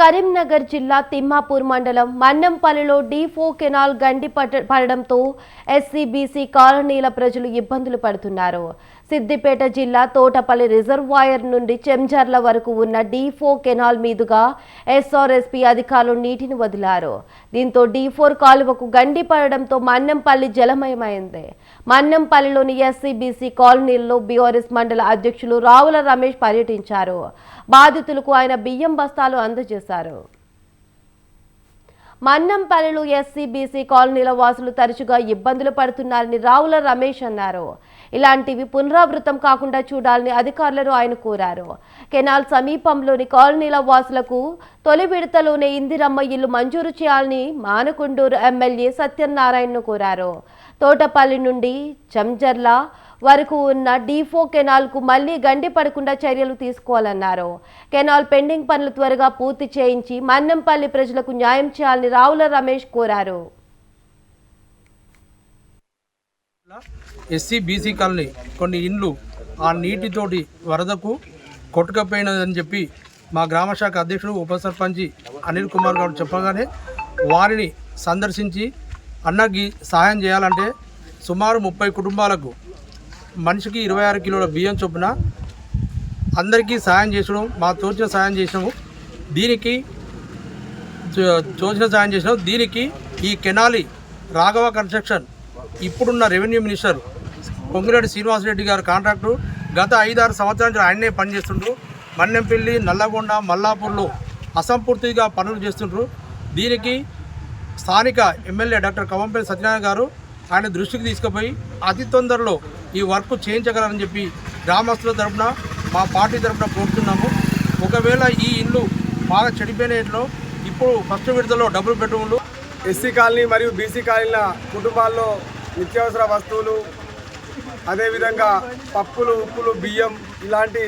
కరీంనగర్ జిల్లా తిమ్మాపూర్ మండలం మన్నంపల్లిలో డీఫో కెనాల్ గండి పడడంతో ఎస్సీబీసీ కాలనీల ప్రజలు ఇబ్బందులు పడుతున్నారు. సిద్దిపేట జిల్లా తోటపల్లి రిజర్వాయర్ నుండి చెంజర్ల వరకు ఉన్న డీఫో కెనాల్ మీదుగా ఎస్ఆర్ఎస్పీ అధికారులు నీటిని వదిలారు. దీంతో డీఫోర్ కాలువకు గండి పడడంతో మన్నెంపల్లి జలమయమైంది. మన్నెంపల్లిలోని ఎస్సీబీసీ కాలనీల్లో బీఆర్ఎస్ మండల అధ్యక్షులు రావుల రమేష్ పర్యటించారు. బాధితులకు ఆయన బియ్యం బస్తాలు అందజేశారు. మన్నంపల్లిలో ఎస్సీ బీసీ కాలనీల వాసులు తరచుగా ఇబ్బందులు పడుతున్నారని రావుల రమేష్ అన్నారు. ఇలాంటివి పునరావృతం కాకుండా చూడాలని అధికారులను ఆయన కోరారు. కెనాల్ సమీపంలోని కాలనీల వాసులకు తొలి విడతలోనే ఇందిరమ్మ ఇల్లు మంజూరు చేయాలని మానకొండూరు ఎమ్మెల్యే సత్యనారాయణను కోరారు. తోటపల్లి నుండి చంజర్ల వరకు ఉన్న డీఫో కెనాల్కు మళ్ళీ గండి పడకుండా చర్యలు తీసుకోవాలన్నారు. కెనాల్ పెండింగ్ పనులు త్వరగా పూర్తి చేయించి మన్నెంపల్లి ప్రజలకు న్యాయం చేయాలని రావుల రమేష్ కోరారు. ఎస్సీ బీసీ కాలనీ కొన్ని ఇండ్లు ఆ నీటితోటి వరదకు కొట్టుకపోయినదని చెప్పి మా గ్రామ శాఖ అధ్యక్షుడు ఉప సర్పంచి అనిల్ కుమార్ గారు చెప్పగానే వారిని సందర్శించి అన్నకి సహాయం చేయాలంటే సుమారు ముప్పై కుటుంబాలకు మనిషికి ఇరవై ఆరు కిలోల బియ్యం చొప్పున అందరికీ సహాయం చేసడం మా తోచిన సాయం చేసినాము దీనికి తోచిన సాయం చేసినాము దీనికి ఈ కెనాలి రాఘవ కన్స్ట్రక్షన్ ఇప్పుడున్న revenue minister Pongireddy Srinivasareddy garu contract గత ఐదారు సంవత్సరాల నుంచి ఆయనే పనిచేస్తుండ్రు. మన్నెంపల్లి నల్లగొండ మల్లాపూర్లో అసంపూర్తిగా పనులు చేస్తుండ్రు. దీనికి స్థానిక ఎమ్మెల్యే డాక్టర్ కవంపల్లి సత్యనారాయణ గారు ఆయన దృష్టికి తీసుకుపోయి అతి తొందరలో ఈ వర్క్ చేయించగలరని చెప్పి గ్రామస్తుల తరపున మా పార్టీ తరపున కోరుతున్నాము. ఒకవేళ ఈ ఇల్లు బాగా చెడిపోయిన ఇంట్లో ఇప్పుడు ఫస్ట్ విడతలో డబుల్ బెడ్రూమ్లు ఎస్సీ కాలనీ మరియు బీసీ కాలనీల కుటుంబాల్లో నిత్యావసర వస్తువులు అదేవిధంగా పప్పులు ఉప్పులు బియ్యం ఇలాంటి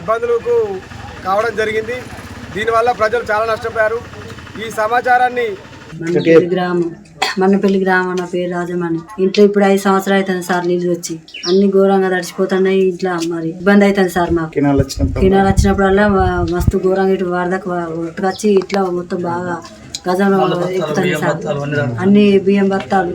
ఇబ్బందులకు కావడం జరిగింది. దీనివల్ల ప్రజలు చాలా నష్టపోయారు. ఈ సమాచారాన్ని మన్నపల్లి గ్రామం మన్నపల్లి గ్రామం నా పేరు రాజమణి ఇంట్లో ఇప్పుడు ఐదు సంవత్సరాలు అవుతుంది సార్ నీళ్ళు వచ్చి. అన్ని ఘోరంగా తడిచిపోతున్నాయి ఇంట్లో మరి. ఇబ్బంది అవుతుంది సార్ మాకు. కినాలు వచ్చినప్పుడల్లా మస్తు ఘోరంగా ఇటు వరదకు వచ్చి ఇట్లా మొత్తం బాగా గజంలో ఎక్కుతుంది సార్. అన్ని బియ్యం బత్తాలు.